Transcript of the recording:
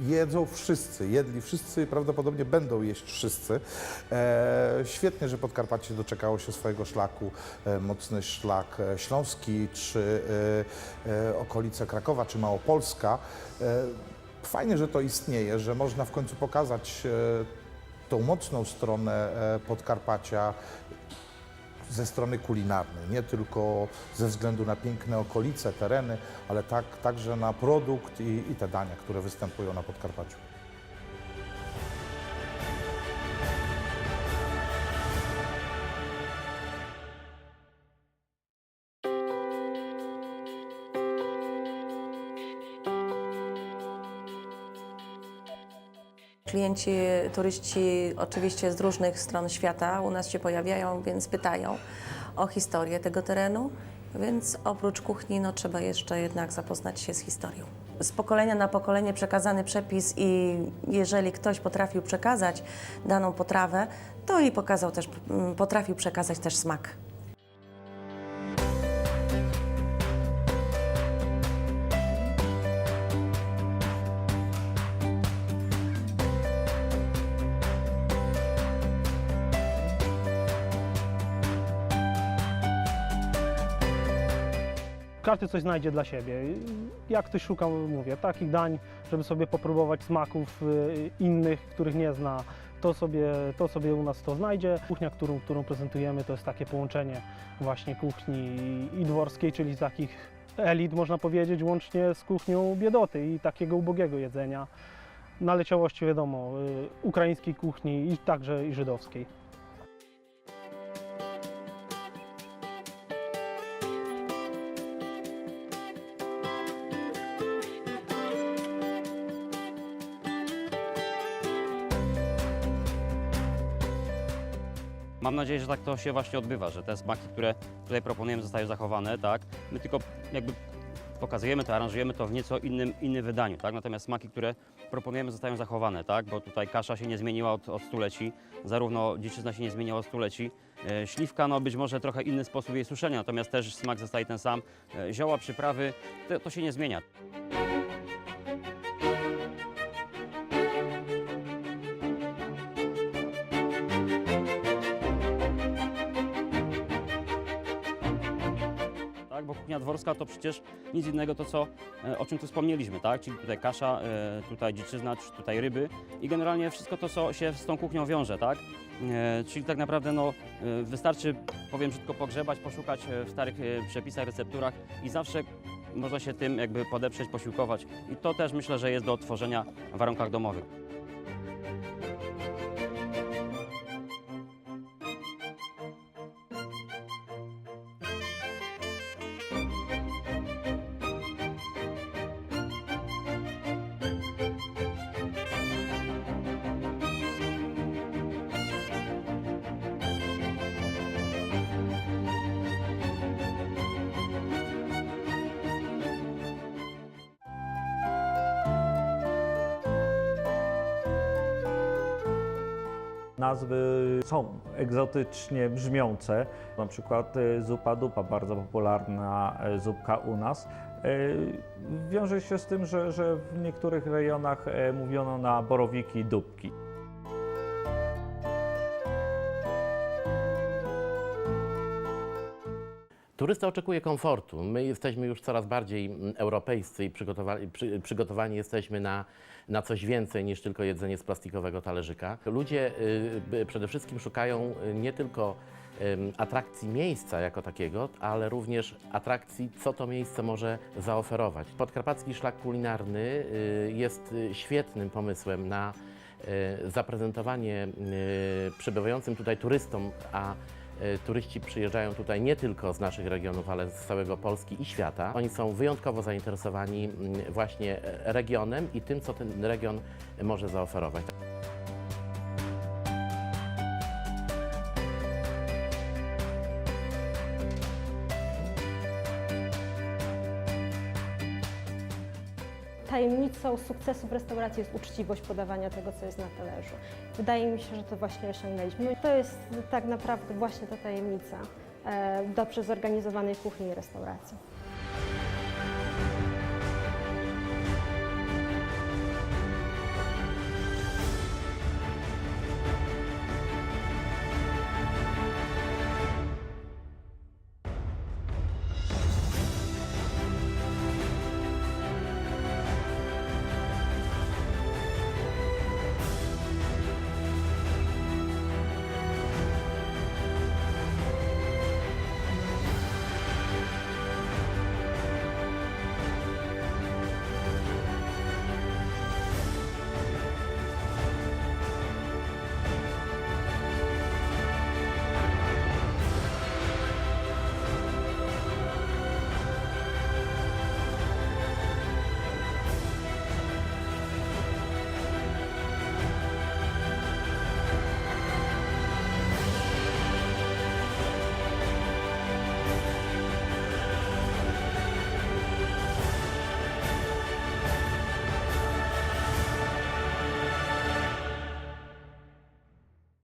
jedzą wszyscy, jedli wszyscy, prawdopodobnie będą jeść wszyscy. E, świetnie, że Podkarpacie doczekało się swojego szlaku, e, mocny szlak e, śląski, czy e, e, okolice Krakowa, czy Małopolska. E, fajnie, że to istnieje, że można w końcu pokazać e, tą mocną stronę e, Podkarpacia, ze strony kulinarnej, nie tylko ze względu na piękne okolice, tereny, ale tak, także na produkt i, i te dania, które występują na Podkarpaciu. Klienci, turyści oczywiście z różnych stron świata u nas się pojawiają, więc pytają o historię tego terenu. Więc oprócz kuchni no, trzeba jeszcze jednak zapoznać się z historią. Z pokolenia na pokolenie przekazany przepis i jeżeli ktoś potrafił przekazać daną potrawę, to i pokazał też, potrafił przekazać też smak. Każdy coś znajdzie dla siebie. Jak ktoś szuka, mówię, takich dań, żeby sobie popróbować smaków y, innych, których nie zna, to sobie, to sobie u nas to znajdzie. Kuchnia, którą, którą prezentujemy, to jest takie połączenie właśnie kuchni i dworskiej, czyli takich elit, można powiedzieć, łącznie z kuchnią biedoty i takiego ubogiego jedzenia. Naleciałości, wiadomo, y, ukraińskiej kuchni i także i żydowskiej. Mam nadzieję, że tak to się właśnie odbywa, że te smaki, które tutaj proponujemy, zostają zachowane, tak? My tylko jakby pokazujemy to, aranżujemy to w nieco innym, innym wydaniu, tak? Natomiast smaki, które proponujemy, zostają zachowane, tak? Bo tutaj kasza się nie zmieniła od, od stuleci, zarówno dziczyzna się nie zmieniła od stuleci. E, śliwka, no być może trochę inny sposób jej suszenia, natomiast też smak zostaje ten sam. E, zioła, przyprawy, to, to się nie zmienia. Bo kuchnia dworska to przecież nic innego to, co, e, o czym tu wspomnieliśmy, tak? Czyli tutaj kasza, e, tutaj dziczyzna, czy tutaj ryby i generalnie wszystko to, co się z tą kuchnią wiąże, tak? E, Czyli tak naprawdę no, wystarczy, powiem brzydko, pogrzebać, poszukać w starych przepisach, recepturach i zawsze można się tym jakby podeprzeć, posiłkować. I to też myślę, że jest do tworzenia w warunkach domowych. Nazwy są egzotycznie brzmiące, na przykład e, zupa dupa, bardzo popularna e, zupka u nas. e, Wiąże się z tym, że, że w niektórych rejonach mówiono na borowiki dupki. Turysta oczekuje komfortu. My jesteśmy już coraz bardziej mm, europejscy i przygotowani, przy, przygotowani jesteśmy na, na coś więcej niż tylko jedzenie z plastikowego talerzyka. Ludzie y, przede wszystkim szukają y, nie tylko atrakcji miejsca jako takiego, ale również atrakcji, co to miejsce może zaoferować. Podkarpacki szlak kulinarny y, jest y, świetnym pomysłem na zaprezentowanie przybywającym tutaj turystom, a Turyści przyjeżdżają tutaj nie tylko z naszych regionów, ale z całego Polski i świata. Oni są wyjątkowo zainteresowani mm, właśnie e, regionem i tym, co ten region może zaoferować. Tajemnicą sukcesu w restauracji jest uczciwość podawania tego, co jest na talerzu. Wydaje mi się, że to właśnie osiągnęliśmy. To jest tak naprawdę właśnie ta tajemnica e, dobrze zorganizowanej kuchni i restauracji.